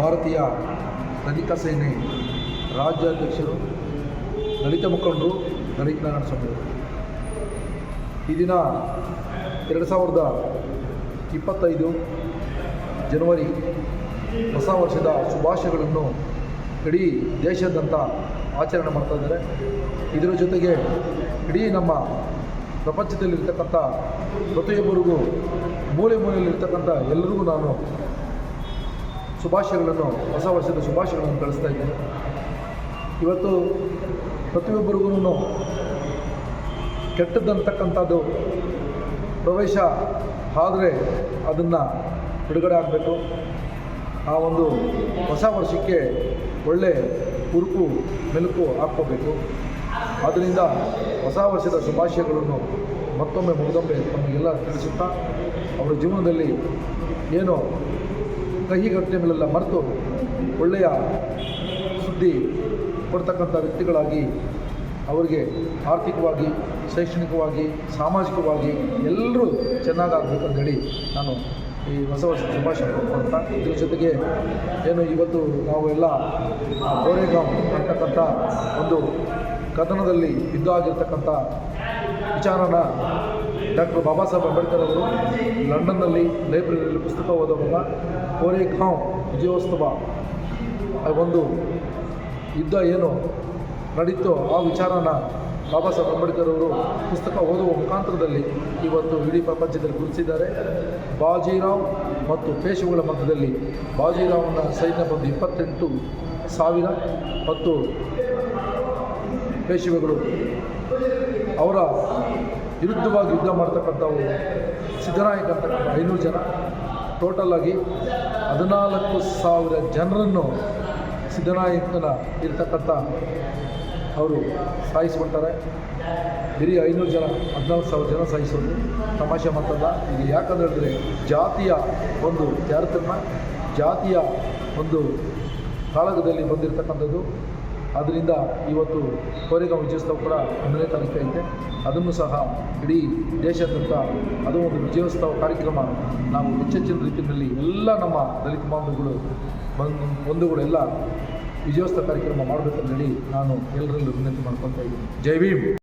ಭಾರತೀಯ ದಲಿತ ಸೇನೆ ರಾಜ್ಯಾಧ್ಯಕ್ಷರು, ದಲಿತ ಮುಖಂಡರು, ದಲಿತ ನಾರಾಯಣ ಸ್ವಾಮಿಯವರು ಈ ದಿನ ಎರಡು ಸಾವಿರದ ಇಪ್ಪತ್ತೈದು ಜನವರಿ ಹೊಸ ವರ್ಷದ ಶುಭಾಶಯಗಳನ್ನು ಇಡೀ ದೇಶದಂತ ಆಚರಣೆ ಮಾಡ್ತಾ ಇದ್ದಾರೆ. ಇದರ ಜೊತೆಗೆ ಇಡೀ ನಮ್ಮ ಪ್ರಪಂಚದಲ್ಲಿರ್ತಕ್ಕಂಥ ಪ್ರತಿಯೊಬ್ಬರಿಗೂ ಮೂಲೆ ಮೂಲೆಯಲ್ಲಿರ್ತಕ್ಕಂಥ ಎಲ್ಲರಿಗೂ ನಾನು ಶುಭಾಶಯಗಳನ್ನು, ಹೊಸ ವರ್ಷದ ಶುಭಾಶಯಗಳನ್ನು ಕಳಿಸ್ತಾ ಇದ್ದೇನೆ. ಇವತ್ತು ಪ್ರತಿಯೊಬ್ಬರಿಗೂ ಕೆಟ್ಟದ್ದಂತಕ್ಕಂಥದ್ದು ಪ್ರವೇಶ ಆದರೆ ಅದನ್ನು ಬಿಡುಗಡೆ ಆಗಬೇಕು. ಆ ಒಂದು ಹೊಸ ವರ್ಷಕ್ಕೆ ಒಳ್ಳೆ ಹುರುಕು ಮೆಲುಕು ಹಾಕ್ಕೋಬೇಕು. ಆದ್ದರಿಂದ ಹೊಸ ವರ್ಷದ ಶುಭಾಶಯಗಳನ್ನು ಮತ್ತೊಮ್ಮೆ ಮುಗಿದೊಮ್ಮೆ ತಮಗೆಲ್ಲ ತಿಳಿಸುತ್ತಾ, ಅವರ ಜೀವನದಲ್ಲಿ ಏನು ಕಹಿ ಘಟನೆಗಳೆಲ್ಲ ಮರೆತು ಒಳ್ಳೆಯ ಸುದ್ದಿ ಕೊಡ್ತಕ್ಕಂಥ ವ್ಯಕ್ತಿಗಳಾಗಿ ಅವರಿಗೆ ಆರ್ಥಿಕವಾಗಿ, ಶೈಕ್ಷಣಿಕವಾಗಿ, ಸಾಮಾಜಿಕವಾಗಿ ಎಲ್ಲರೂ ಚೆನ್ನಾಗಾಗಬೇಕಂತೇಳಿ ನಾನು ಈ ಹೊಸ ವರ್ಷ ಶುಭಾಶಯ ಕೊಡ್ತಾ ಇದ್ರ ಜೊತೆಗೆ ಏನು ಇವತ್ತು ನಾವು ಎಲ್ಲ ಗೋರೆಗಾಂವ್ ಅಂತಕ್ಕಂಥ ಒಂದು ಕದನದಲ್ಲಿ ಇದ್ದಾಗಿರ್ತಕ್ಕಂಥ ವಿಚಾರನ ಡಾಕ್ಟರ್ ಬಾಬಾ ಸಾಹೇಬ್ ಅಂಬೇಡ್ಕರ್ ಅವರು ಲಂಡನ್ನಲ್ಲಿ ಲೈಬ್ರರಿಯಲ್ಲಿ ಪುಸ್ತಕ ಓದೋವಾಗ ಕೋರೆ ಖಾಂ ವಿಜಯೋತ್ಸವ ಒಂದು ಯುದ್ಧ ಏನು ನಡೀತೋ ಆ ವಿಚಾರನ ಬಾಬಾ ಸಾಹೇಬ್ ಅಂಬೇಡ್ಕರ್ ಅವರು ಪುಸ್ತಕ ಓದುವ ಮುಖಾಂತರದಲ್ಲಿ ಇವತ್ತು ಇಡೀ ಪ್ರಪಂಚದಲ್ಲಿ ಗುರುತಿಸಿದ್ದಾರೆ. ಬಾಜಿರಾವ್ ಮತ್ತು ಪೇಶುಗಳ ಮಧ್ಯದಲ್ಲಿ ಬಾಜಿರಾವ್ನ ಸೈನ್ಯ ಬಂದು ಇಪ್ಪತ್ತೆಂಟು ಸಾವಿರ ಮತ್ತು ಪೇಶುವೆಗಳು ಅವರ ವಿರುದ್ಧವಾಗಿ ಯುದ್ಧ ಮಾಡ್ತಕ್ಕಂಥವು ಸಿದ್ದರಾಯಕ ಅಂತಕ್ಕಂಥ ಐನೂರು ಜನ. ಟೋಟಲ್ ಆಗಿ ಹದಿನಾಲ್ಕು ಸಾವಿರ ಜನರನ್ನು ಸಿದ್ದರಾಯಕನ ಇರ್ತಕ್ಕಂಥ ಅವರು ಸಾಯಿಸ್ಕೊಳ್ತಾರೆ ಬರೀ ಐನೂರು ಜನ, ಹದಿನಾಲ್ಕು ಸಾವಿರ ಜನ ಸಾಯಿಸೋದು ತಮಾಷೆ ಮಾತಲ್ಲ ಇದು ಯಾಕಂದ್ರೆ ಹೇಳಿದ್ರೆ ಜಾತಿಯ ಒಂದು ತಾರತಮ್ಯ, ಜಾತಿಯ ಒಂದು ಕಾಳಗದಲ್ಲಿ ಬಂದಿರತಕ್ಕಂಥದ್ದು. ಅದರಿಂದ ಇವತ್ತು ಕೋರೆಗಾಂವ್ ವಿಜಯೋತ್ಸವ ಕೂಡ ಹನ್ನೊಂದನೇ ತಾರೀಕು ಐತೆ. ಅದನ್ನು ಸಹ ಇಡೀ ದೇಶಾದ್ಯಂತ ಅದು ಒಂದು ವಿಜಯೋತ್ಸವ ಕಾರ್ಯಕ್ರಮ. ನಾವು ಹೆಚ್ಚೆಚ್ಚಿನ ರೀತಿಯಲ್ಲಿ ಎಲ್ಲ ನಮ್ಮ ದಲಿತ ಬಾಂಧವಗಳು ಬಂದು ಬಂಧುಗಳೆಲ್ಲ ವಿಜಯೋತ್ಸವ ಕಾರ್ಯಕ್ರಮ ಮಾಡಬೇಕಂತ ಹೇಳಿ ನಾನು ಎಲ್ಲರಲ್ಲೂ ವಿನಂತಿ ಮಾಡ್ಕೊತಾ ಇದ್ದೀನಿ. ಜೈ ಭೀಮ್!